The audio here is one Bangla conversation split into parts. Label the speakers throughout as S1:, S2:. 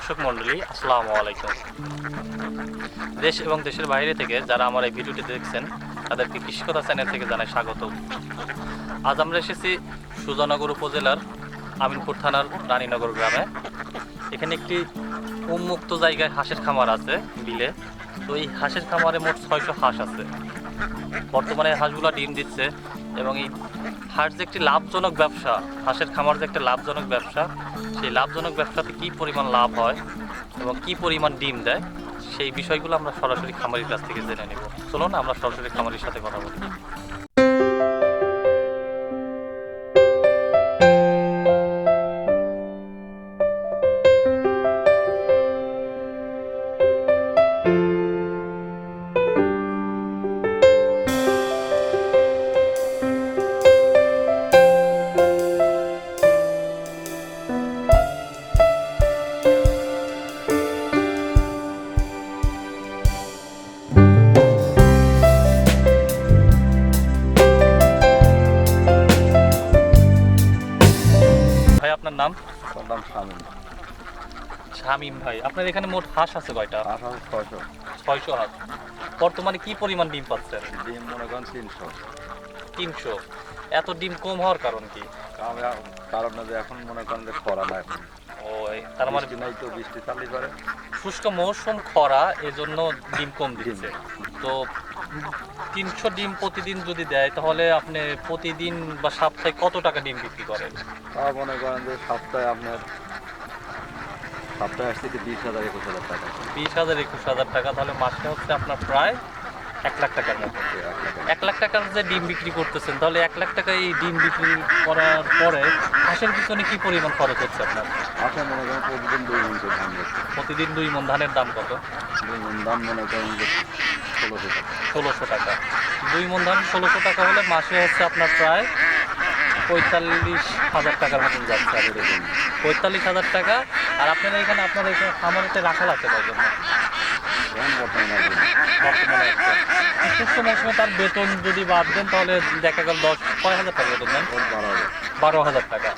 S1: দর্শক মণ্ডলী আসসালামু আলাইকুম। দেশ এবং দেশের বাইরে থেকে যারা আমার এই ভিডিওটি দেখছেন, তাদেরকে কৃষিকতা চ্যানেল থেকে জানাই স্বাগত। আজ আমরা এসেছি সুজানগর উপজেলার আমিনপুর থানার রানীনগর গ্রামে। এখানে একটি উন্মুক্ত জায়গায় হাঁসের খামার আছে, বিলে। তো এই হাঁসের খামারে মোট ছয়শো হাঁস আছে। বর্তমানে হাঁসগুলো ডিম দিচ্ছে। এবং এই হাঁস যে একটি লাভজনক ব্যবসা, হাঁসের খামার যে একটা লাভজনক ব্যবসা, সেই লাভজনক ব্যবসাতে কী পরিমাণ লাভ হয় এবং কী পরিমাণ ডিম দেয়, সেই বিষয়গুলো আমরা সরাসরি খামারির কাছ থেকে জেনে নেব। চলুন, আমরা সরাসরি খামারির সাথে কথা বলি। ভাই আপনার নাম
S2: নাম স্বামী
S1: শামিম ভাই আপনার এখানে মোট হাঁস আছে কয়টা?
S2: আঠারো ছশো
S1: ছয়শো। ছয়শো হাঁস। বর্তমানে কি পরিমাণ ডিম পাচ্ছেন?
S2: ডিম মনে করেন তিনশো।
S1: তিনশো। এত ডিম কম হওয়ার কারণ কি?
S2: কারণ যে এখন মনে করেন যে খরা না এখন।
S1: ও এই- তার মানে
S2: নাই তো বৃষ্টি চালই করে।
S1: শুষ্ক মৌসুম খরা এজন্য ডিম কম দিচ্ছে। তো তিনশো ডিম প্রতিদিন যদি দেয় তাহলে আপনি প্রতিদিন বা সপ্তাহে কত টাকা ডিম বিক্রি করেন?
S2: তা মনে করেন যে সপ্তাহে আপনার সপ্তাহে আসছে কি বিশ হাজার একুশ হাজার টাকা।
S1: বিশ হাজার একুশ হাজার টাকা তাহলে মাসে হচ্ছে আপনার প্রায় এক লাখ টাকার মতো।
S2: এক লাখ
S1: টাকার যে ডিম বিক্রি করতেছেন তাহলে এক লাখ টাকা এই ডিম বিক্রি করার পরে হাঁসের পিছনে কি পরিমাণ খরচ হচ্ছে আপনার?
S2: আসে মনে করেন প্রতিদিন দুই মন ধান
S1: প্রতিদিন দুই মন ধানের দাম কত?
S2: দুই মন দাম মনে করেন ষোলোশো টাকা।
S1: ষোলোশো টাকা। দুই মন ধান ষোলোশো টাকা হলে মাসে হচ্ছে আপনার প্রায় পঁয়তাল্লিশ হাজার টাকার মতন যাচ্ছে আর এরকম। পঁয়তাল্লিশ হাজার টাকা। আর আপনার এখানে আপনার এখানে খামারেতে রাখাল আছে কয়জন
S2: এখন বর্তমানে
S1: শুষ্ক মৌসুমে তার বেতন যদি বাদ দেন তাহলে দেখা গেল দশ কয় হাজার টাকা বেতন দেন
S2: বারো হাজার।
S1: বারো হাজার টাকা।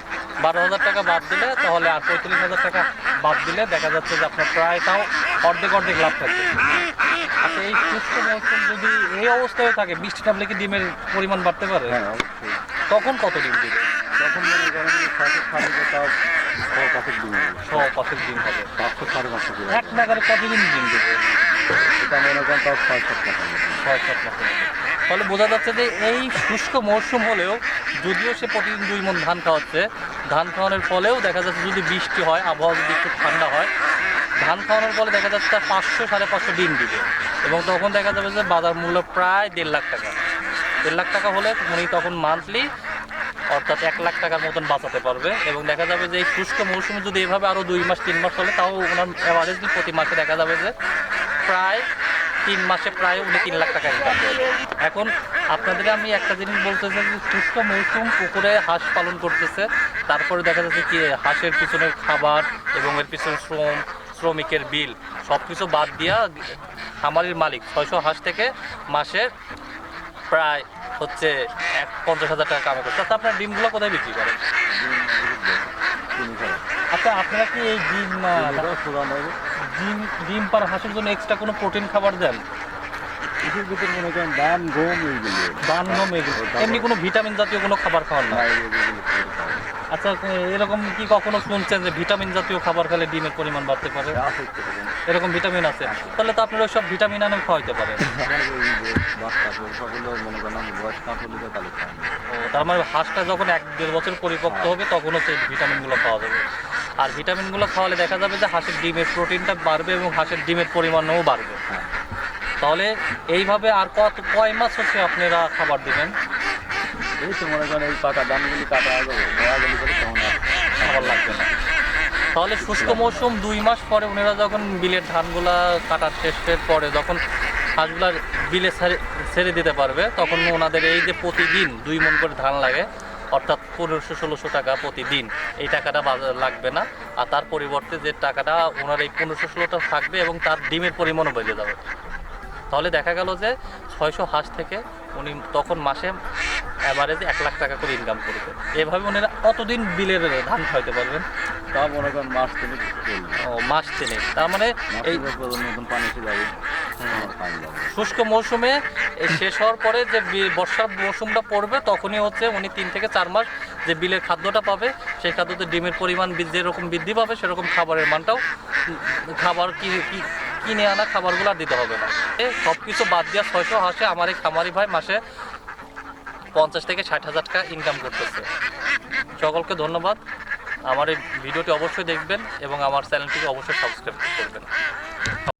S1: বারো হাজার টাকা বাদ দিলে তাহলে আর পঁয়তাল্লিশ হাজার টাকা বাদ দিলে দেখা যাচ্ছে যে আপনার প্রায় তাও অর্ধেক অর্ধেক লাভ থাকবে। আচ্ছা এই শুষ্ক মৌসুম যদি এই অবস্থায় থাকে বৃষ্টি নামলে কি ডিমের পরিমাণ বাড়তে পারে?
S2: হ্যাঁ অবশ্যই।
S1: তখন কত ডিম দিবে?
S2: তখন মনে করেন ছশো সাড়ে তাও ছ পাঁচের ডিম
S1: ছ পাঁচের ডিম হবে।
S2: পাঁচশো সাড়ে পাঁচশো
S1: এক নাগারে কতদিন ডিম দেবে?
S2: এটা মনে করেন তাও ছয় সাত টাকা।
S1: ছয় সাত মতো। তাহলে বোঝা যাচ্ছে যে এই শুষ্ক মরশুম হলেও যদিও সে প্রতিদিন দুই মন ধান খাওয়াচ্ছে ধান খাওয়ানোর ফলেও দেখা যাচ্ছে যদি বৃষ্টি হয় আবহাওয়া যদি একটু ঠান্ডা হয় ধান খাওয়ানোর ফলে দেখা যাচ্ছে তার পাঁচশো, সাড়ে পাঁচশো ডিম দিবে। এবং তখন দেখা যাবে যে বাজার মূল্য প্রায় দেড় লাখ টাকা। দেড় লাখ টাকা হলে উনি তখন মান্থলি অর্থাৎ এক লাখ টাকার মতন বাঁচাতে পারবে। এবং দেখা যাবে যে এই শুষ্ক মৌসুমে যদি এভাবে আরও দুই মাস, তিন মাস চলে, তাও ওনার অ্যাভারেজলি প্রতি মাসে দেখা যাবে যে প্রায় তিন মাসে প্রায় উনি তিন লাখ টাকা ইনকাম এখন আপনাদের আমি একটা জিনিস বলতে চাই যে শুষ্ক মৌসুম পুকুরে হাঁস পালন করতেছে। তারপরে দেখা যাচ্ছে কি, হাঁসের পিছনে খাবার এবং এর পিছনে শ্রম শ্রমিকের বিল সব কিছু বাদ দিয়া খামারির মালিক ছয়শো হাঁস থেকে মাসে প্রায় হচ্ছে এক পঞ্চাশ হাজার টাকা কামাই করছে। আচ্ছা আপনার ডিমগুলো কোথায় বিক্রি করেন? আচ্ছা আপনারা কি এই ডিম ডিম ডিম পার হাঁসের জন্য এক্সট্রা কোনো প্রোটিন খাবার দেন?
S2: কৃষির ভিতর মনে করেন ধান গম এইগুলো।
S1: দান গম এগুলো এমনি কোনো ভিটামিন জাতীয় কোনো খাবার খাওয়ান না। আচ্ছা এরকম কি কখনো শুনছেন যে ভিটামিন জাতীয় খাবার খেলে ডিমের পরিমাণ বাড়তে পারে?
S2: এরকম।
S1: ভিটামিন আছে। তাহলে তো আপনারা ওই সব ভিটামিন আনে খাওয়াইতে পারেন। ও তার মানে হাঁসটা যখন এক দেড় বছর পরিপক্ক হবে তখন হচ্ছে ভিটামিনগুলো খাওয়া যাবে। আর ভিটামিনগুলো খাওয়ালে দেখা যাবে যে হাঁসের ডিমের প্রোটিনটা বাড়বে এবং হাঁসের ডিমের পরিমাণও বাড়বে।
S2: হ্যাঁ।
S1: তাহলে এইভাবে আর কত কয় মাস হচ্ছে আপনারা খাবার দিবেন?
S2: মনে এই দামগুলি কাটা
S1: লাগবে না। তাহলে শুষ্ক মৌসুম দুই মাস পরে ওনারা যখন বিলের ধানগুলা কাটার শেষের পরে যখন হাঁসগুলা বিলে ছেড়ে ছেড়ে দিতে পারবে, তখন ওনাদের এই যে প্রতিদিন দুই মন করে ধান লাগে, অর্থাৎ পনেরোশো, ষোলোশো টাকা প্রতিদিন এই টাকাটা লাগবে না। আর তার পরিবর্তে যে টাকাটা ওনার এই পনেরোশো, ষোলোটা থাকবে এবং তার ডিমের পরিমাণও বেড়ে যাবে। তাহলে দেখা গেল যে ছয়শো হাঁস থেকে উনি তখন মাসে অ্যাভারেজে এক লাখ টাকা করে ইনকাম করবে এভাবে ওনারা কতদিন বিলের ধান খাইতে পারবেন।
S2: তা মনে করেন মাস তিনি
S1: ও মাস তিনেক। তার মানে এই
S2: নতুন পানি এসে যাবে। পানি যাবে।
S1: শুষ্ক মৌসুমে শেষ হওয়ার পরে যে বর্ষার মৌসুমটা পড়বে তখনই হচ্ছে উনি তিন থেকে চার মাস যে বিলের খাদ্যটা পাবে সেই খাদ্যতে ডিমের পরিমাণ বি- যেরকম বৃদ্ধি পাবে সেরকম খাবারের মানটাও খাবার কি কিনে আনা খাবারগুলো দিতে হবে না। সব কিছু বাদ দিয়া ছয়শো হাসে আমার এই খামারি ভাই মাসে পঞ্চাশ থেকে ষাট হাজার টাকা ইনকাম করতেছে। সকলকে ধন্যবাদ। আমার এই ভিডিওটি অবশ্যই দেখবেন এবং আমার চ্যানেলটিকে অবশ্যই সাবস্ক্রাইব করবেন।